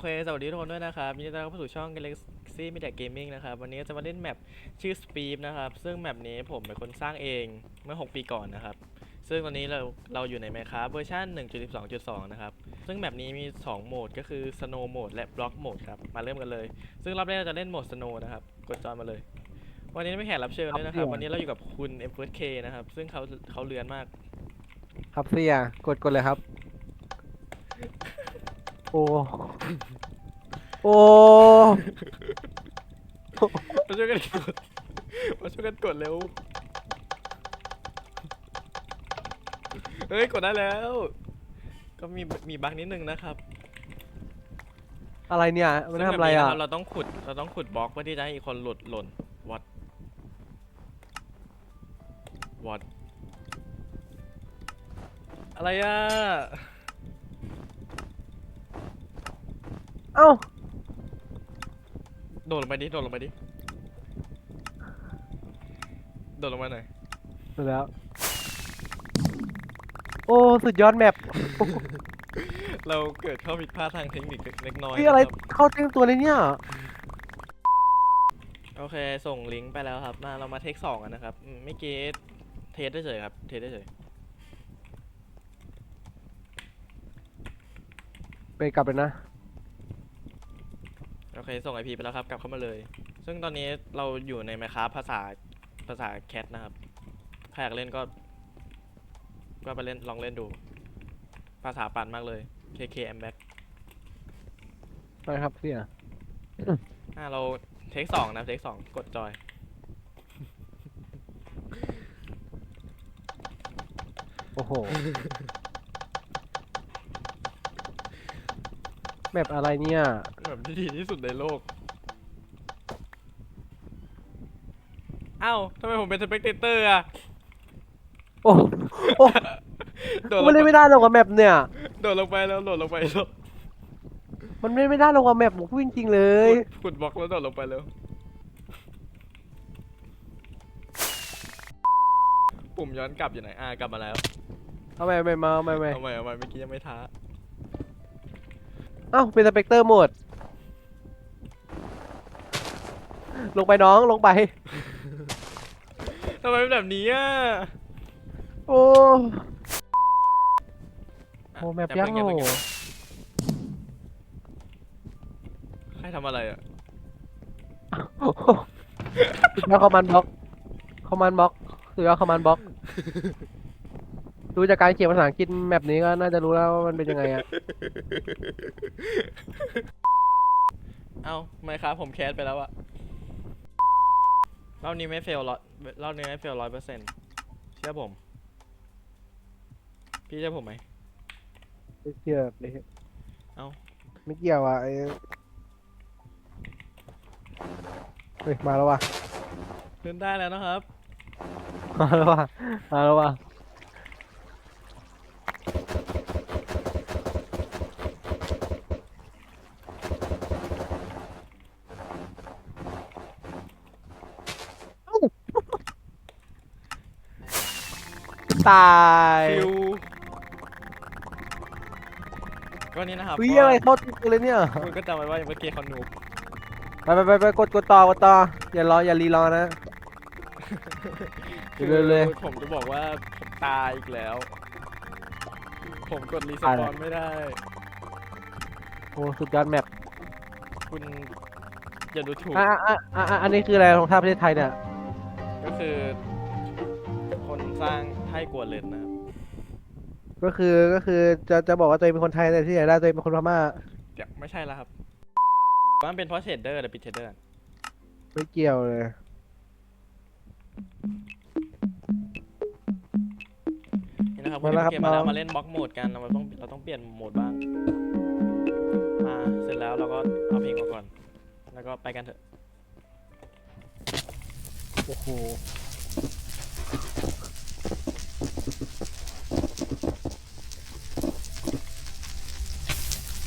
เค สวัสดีทุกคนด้วยนะครับยินดีต้อนรับเข้าสู่ช่อง Galaxy Media Gaming นะครับ วันนี้จะมาเล่นแมปชื่อ Speed นะครับ ซึ่งแมปนี้ผมเป็นคนสร้างเองเมื่อ 6 ปีก่อนนะครับ ซึ่งตอนนี้เราเราอยู่ใน Minecraft เวอร์ชัน1.12.2 นะครับ ซึ่งแมปนี้มี 2 โหมดก็คือ Snow Mode และ Block Mode ครับ มาเริ่มกันเลย ซึ่งรอบแรกเราจะเล่นโหมด Snow นะครับ กดจอยมาเลย วันนี้ไม่แขกรับเชิญด้วยนะครับ วันนี้เราอยู่กับคุณ m 1 k นะครับ ซึ่งเขาเขาเลือนมาก ครับเสียกดกดเลยครับ โอ้โอ้มาช่วยกันกดมาช่วยกันกดเร็ว เฮ้ย กดได้แล้ว ก็มีมีบั๊กนิดนึงนะครับอะไรเนี่ยมันทำอะไรซึ่งอะแบบนี้นคบเราต้องขุด เราต้องขุดบล็อกเพื่อที่จะให้อีกคนหลุดหล่น วัด วัด อะไรอะ เอ้า โดดลงไปดิ โดดลงไปดิ โดดลงมาหน่อยดูแล้ว โอ้ สุดยอดแมปเราเกิดข้อผิดพลาดทางเทคนิคเล็กน้อยนี่อะไรนะครับเข้าเต็มตัวเลยเนี่ย โอเค ส่งลิงก์ไปแล้วครับ มาเรามาเทคสองกันนะครับอืมไม่เกตเทสได้เฉยครับ เทสได้เฉยไปกลับเลยนะ โอเคส่งไอพีไปแล้วครับ กลับเข้ามาเลย ซึ่งตอนนี้เราอยู่ใน Minecraft ภาษาภาษาแคทนะครับใครอยากเล่นก็ ก็ไปเล่นลองเล่นดู ภาษาปั่นมากเลย KK M back ไปครับเสียอ่าเราเทคสองนะเทคสองกดจอยโอ้โห มปอะไรเนี่ย แบบที่ดีที่สุดในโลก เอ้าทำไมผมเป็นสเปกเตอร์อะโอ้โอ้โดดลมันงเล่นไปไม่ได้หรอกว่าแมปเนี่ย โดดลงไปแล้วโดดลงไปแล้วมันเล่นไม่ได้หรอกว่าแมปผมพูดจริงๆเลย ขุดขุดบล็อกแล้วโดดลงไปแล้ว ปุ่มย้อนกลับอยู่ไหนอ่ากลับมาแล้ว เอาไปไปมาเอาไปไปเอาใหม่เอาใหม่เมื่อกี้ยังไม่ท้า เอ้าเป็นสเปกเตอร์โหมด ลงไปน้องลงไป ทำไมเป็นแบบนี้อะโอ้อะโหแมปจับยัเพิ่งงโหเก็บเพิ่งเก็บใครทำอะไรอะสุดยอดคอมมานด์บล็อกคอมมานด์บล็อกสุดยอดคอมมานด์บล็อก ดูจากการเขียนภาษาอังกฤษแมปนี้ก็น่าจะรู้แล้วว่ามันเป็นยังไงอะเอ้าไม่ครับผมแคสไปแล้วอะรอบนี้ไม่เฟลร้อยรอบนี้ไม่เฟลร้อยเปอร์เซ็นต์เชื่อผม พี่เชื่อผมไหมไม่เกี่ยวเลยเอ้า ไม่เกี่ยวอะไอ้เฮ้ยมาแล้วว่ะเล่นได้แล้วนะครับ มาแล้วว่ะมาแล้วว่ะ ตายฟิวก็นี่นะครับวิก็อะไรเข้าติดเลยเนี่ยคุณก็จำไว้ว่าเมื่อกี้เขาหนูบไปไปไปไปกดกดต่อกดต่ออย่ารออย่ารีรอนะ คือเร็วเลย ผมจะบอกว่าผมตายอีกแล้ว ผมกดรีสตายปแล้อวนไม่ได้ โอ้สุดยอดแมปคุณอย่าดูถูก อะอะอะอะอันนี้คืออะไรรองเท้าประเทศไทยเนี่ย ก็คือ คนสร้าง ไท่กวนเลนนะครับก็คือก็คือจะจะบอกว่าตัวเองเป็นคนไทยแต่ที่ไหนได้ตัวเองเป็นคนพม่าเดี๋ยวไม่ใช่แล้วครับมันเป็นเพราะเชดเดอร์แต่ปิดเชดเดอร์ไม่เกี่ยวเลย นี่นะครับมาวันแล้วนี้ครับเกมมาแล้วน้องมาเล่นบล็อกโหมดกันเราต้องเราต้องเปลี่ยนโหมดบ้างมาเสร็จแล้วเราก็เอาเพลงออกก่อน แล้วก็ไปกันเถอะโอ้โห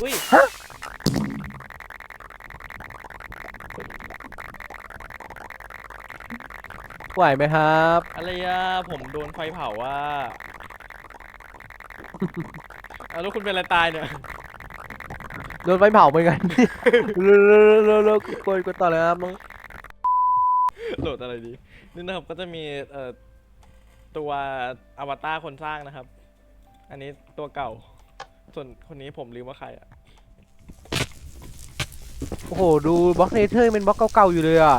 อุ้ยไหวไหมครับ อะไรอะผมโดนไฟเผาว่าเอาแล้วคุณเป็นอะไรตายเนี่ยโดนไฟเผาเหมือนกัน เร็วๆเร็วๆเร็วๆกดกดต่อเลยครับน้องโหลดอะไรดีนี่นะครับก็จะมีเอ่อตัวอวตารคนสร้างนะครับ อันนี้ตัวเก่า ส่วนคนนี้ผมลืมว่าใครอะโอ้โห ดูบล็อกเนเธอร์เป็นบล็อกเก่าๆอยู่เลยอะ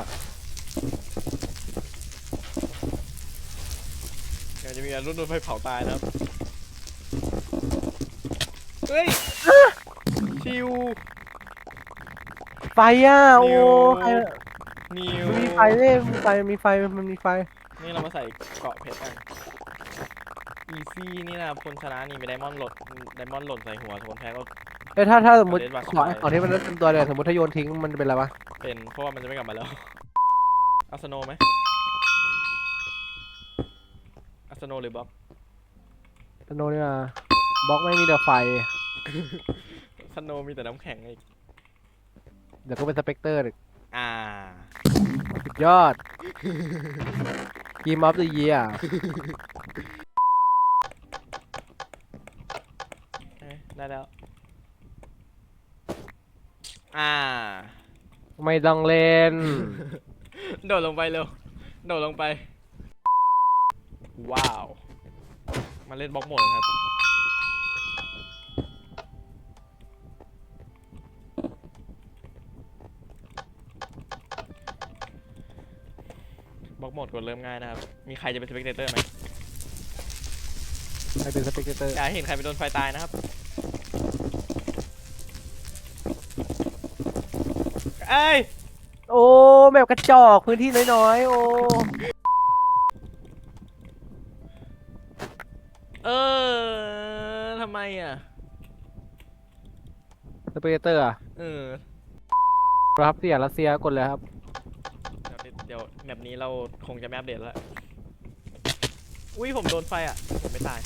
เดี๋ยวจะมีอันรุ่นโดนไฟเผาตายนะครับ เฮ้ย ชิว ไฟอะ โอ้นิว ใครนิวมันมีไฟเนี่ยมีไฟมันมีไฟ มันมีไฟ นี่เรามาใส่เกราะเพชรกัน อีซี่นี่นะครับคนชนะนี่มีไดมอนด์หล่นไดมอนด์หล่นใส่หัวส่วนคนแพ้ก็ เอ้ยถ้าถ้าสมมติเล่นบัตรขอไฟขอที่มันเป็นตัวเนี่ยสมมติถ้าโยนทิ้งมันจะเป็นอะไรวะเป็นเพราะว่ามันจะไม่กลับมาแล้วอัสโนไหมอัสโนหรือบ๊อบสโนเนี่ยบล็อกไม่มีแต่ไฟ สโนมีแต่น้ำแข็งอีกเดี๋ยวก็เป็นสเปกเตอร์อีกอ่า สุดยอดกีมอฟเดอะเยีย เอ้ยได้แล้ว อ่า ไม่ต้องเล่น โดดลงไปเร็ว โดดลงไป ว้าว มาเล่นบล็อกโหมดครับ บล็อกโหมดกดเริ่มง่ายนะครับ มีใครจะเป็นสเปกเตอร์ไหมใครเป็นสเปกเตอร์อย่าให้เห็นใครไปโดนไฟตายนะครับ เอ้ยโอ้แบบกระจอกพื้นที่น้อยๆ โอ้เออทำไมอะ สเปกเตอร์อะเออครับเสียรัสเซียกดเลยครับเดี๋ยวเดี๋ยวแมปนี้เราคงจะไม่อัปเดตแล้ว อุ้ยผมโดนไฟอะ ผมไม่ตาย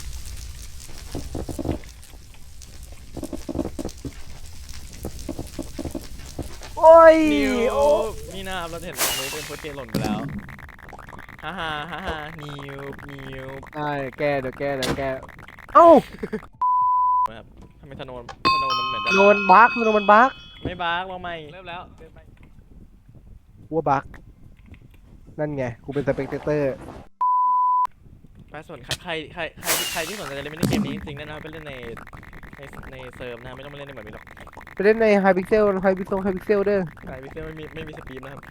อ้ยนิวโอ้นี่นะครับเราจะเห็นนูเป็นโปรเจหล่นไปแล้วฮ่าฮ่าฮ่าฮ่านิวนิวได้แก้เดี๋ยวแก้เดี๋ยวแก้เอ้าครับทำไมธโนธโนมันเหมือนจะโดนบั๊กโดนมันบั๊กไม่บ้ากมาใหม่เริ่มแล้วเริ่มไปวัวบั๊กนั่นไงกูเป็นสเปกเตอร์ไปส่วนใครใครใครใครใครที่สนใจจะเล่นในเกมนี้จริงๆนะครับไปเล่นในในในเซิร์ฟนะไม่ต้องมาเล่นในเหมือนนี้หรอก ไปเล่นในไฮพิกเซลไฮพิกเซลไฮพิกเซลเด้อไอวิเซอร์ไม่มีไม่มีสตรีมนะครับ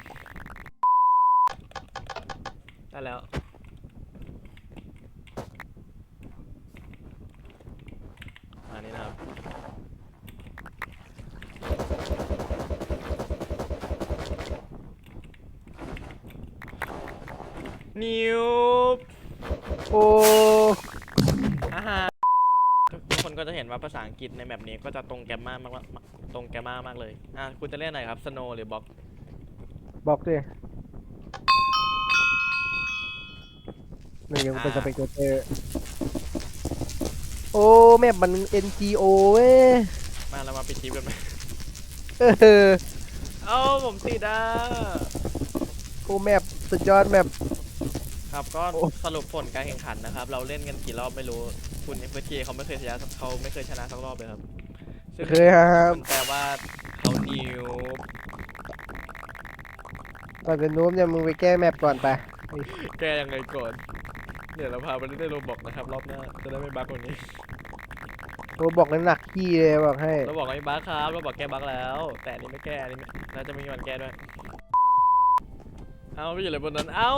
ได้แล้ว อันนี้นะครับ นิวโอ้อาฮาทุกคนก็จะเห็นว่าภาษาอังกฤษในแมปนี้ก็จะตรงแกรมมามาก ๆตรงแกรมมามากเลย อะคุณจะเล่นไหนครับสโนหรือบ็อกบอกดินี่ยังเป็นสเปกเตอร์โอ้แมปมัน NGO เว้ยมาเรามาปิดคลิปกันไหมเออเอ้าผมติดอะ โอ้แมปสุดยอดแมป ครับก็โอ้ สรุปผลการแข่งขันนะครับ เราเล่นกันกี่รอบไม่รู้ คุณเอฟเคเขาไม่เคยชนะเขาไม่เคยชนะสักรอบเลยครับ ซึ่งเคยครับ มันแปลว่าเขานิวก่อนจะนู้มเนี่ยมึงไปแก้แมปก่อนไปแก้ยังไงก่อนเดี๋ยวเราพาไปเล่นในโรบอกนะครับ รอบหน้าจะได้ไม่บั๊กกว่านี้โอ้บอกนั้นหนักขี้เลยบอกให้ เราบอกไม่บั๊กครับเราบอกแก้บั๊กแล้ว แต่อันนี้ไม่แก้อันนี้ไม่น่าจะไม่มีวันแก้ด้วย เอาไปอยู่เลยบนนั้น เอ้า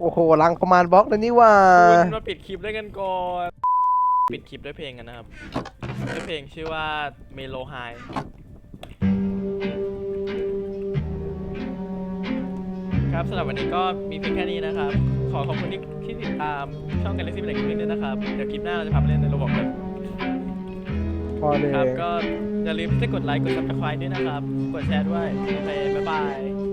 โอ้โหลังคอมมานด์บล็อกเลยนี่หว่า คุณมาปิดคลิปด้วยกันก่อน ปิดคลิปด้วยเพลงกันนะครับด้วยเพลงชื่อว่าเมโลไฮครับสำหรับวันนี้ก็มีเพียงแค่นี้นะครับ ขอขอบคุณที่ที่ติดตามช่อง Galaxy Black Gaming ด้วยนะครับ เดี๋ยวคลิปหน้าเราจะพาไปเล่นในโรบอกกันพอเลยครับ ก็อย่าลืมที่จะกดไลค์ กด subscribe ด้วยนะครับ กดแชร์ด้วยโอเคบ๊ายบาย